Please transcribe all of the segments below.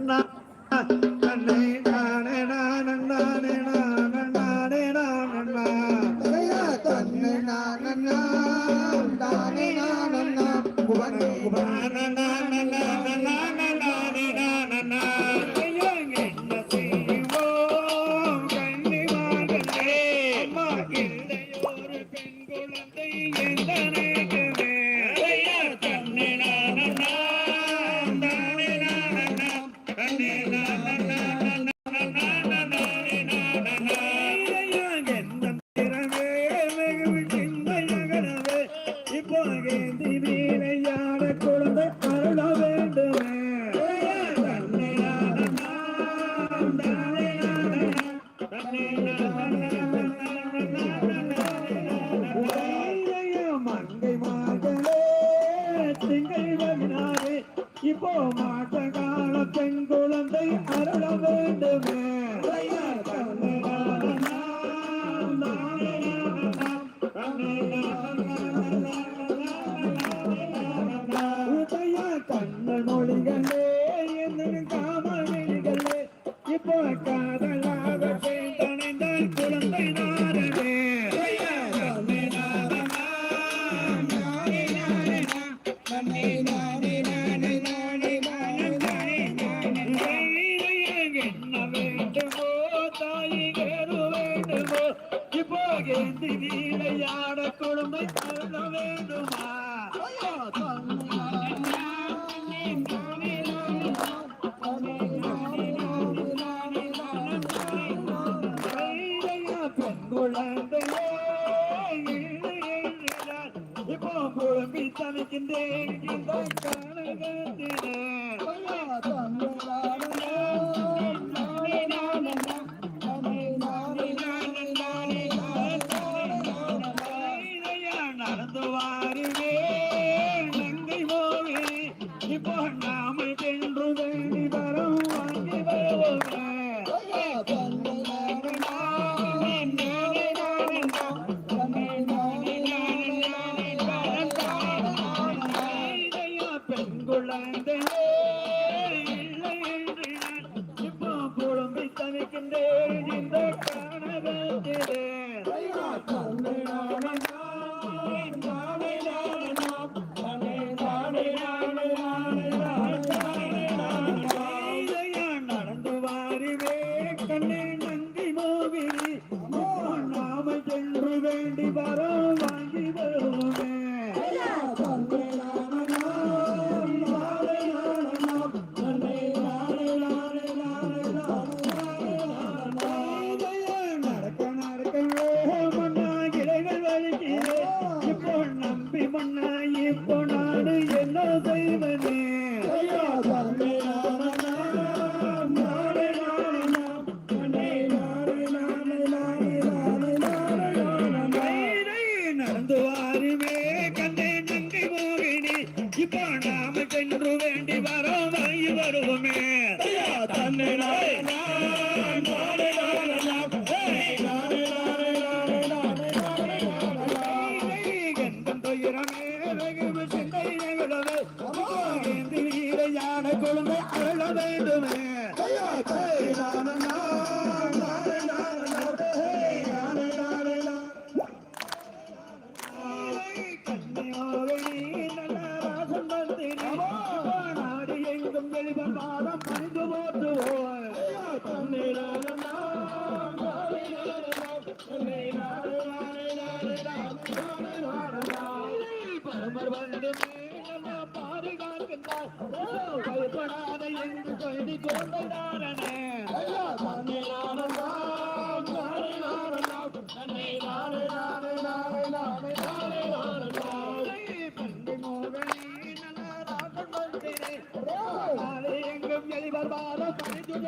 நன்னே இப்போ கேந்தி குழந்தை அருள வேண்டுமே மங்கை மகளே திங்கள் வகினாரே இப்போ மாட்ட கால பெண் குழந்தை அருள வேண்டுமே இப்போ கேந்தி வீழையாட குழந்தை வேண்டுமா இப்போ குழம்பி தவிக்கின்றேன் இந்த பாதுகாக்கின்றார் பயப்படாத என்று சொல்லி கொண்டாரனே எங்கும் எளிவர் பாதம் பணிந்து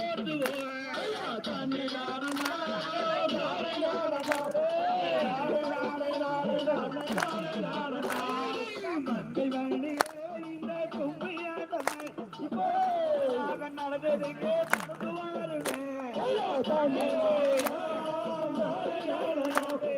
மங்கை நடந்ததுக்கு மங்கை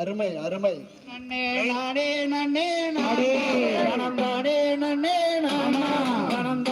அருமை அருமை. நன்னே நானே நன்னே நானே? நன்னே நானே?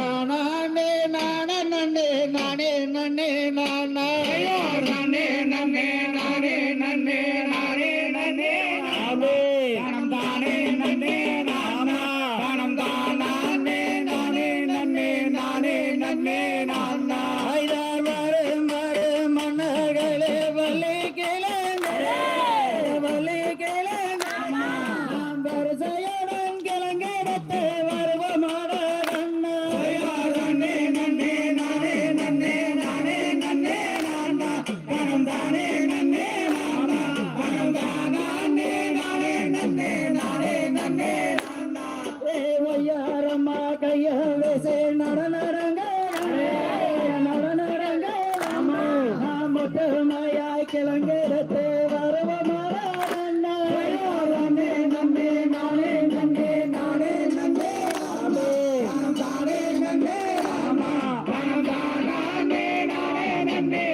கூட்டமாயாய் கிளங்கிறதே வரவமானே நம்பே நானே நம்பே நானே நம்பே ஆமே தானே நம்பே ஆமா பணம் தானே நானே நம்பே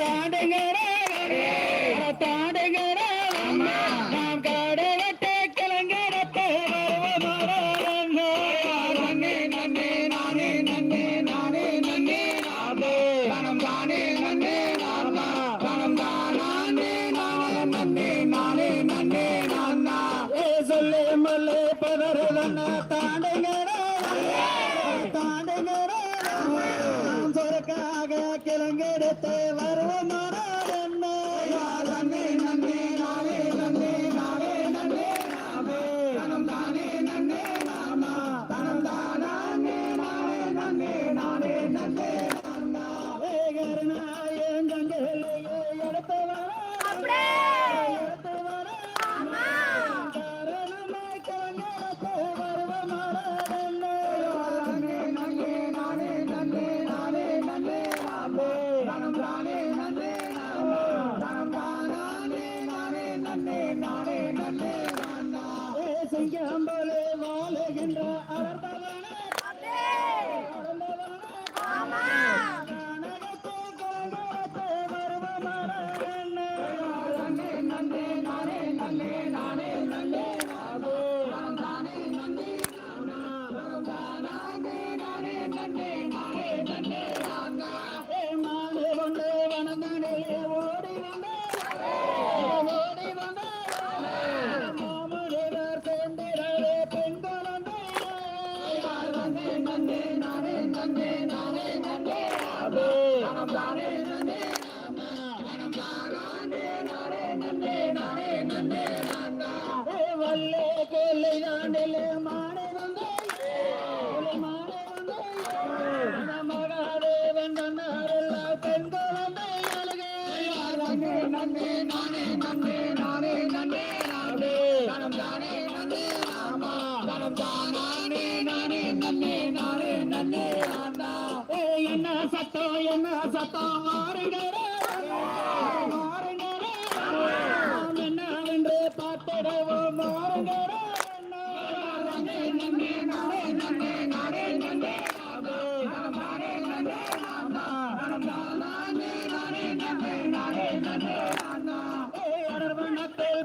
தாண்டுங்க நன்னே நான்னா ஏ சொல்லே மல்லே பதறதன்னா தாண்டுங்கடா வருவோம்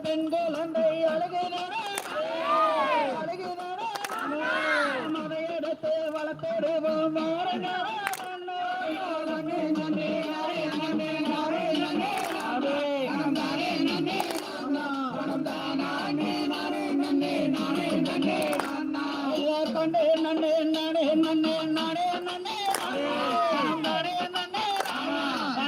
பெண்கள் அந்த அழகை நனே நனே நனே நனே நனே நனே நனே நனே நனே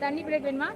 தண்ணி பிரேக் வேணுமா?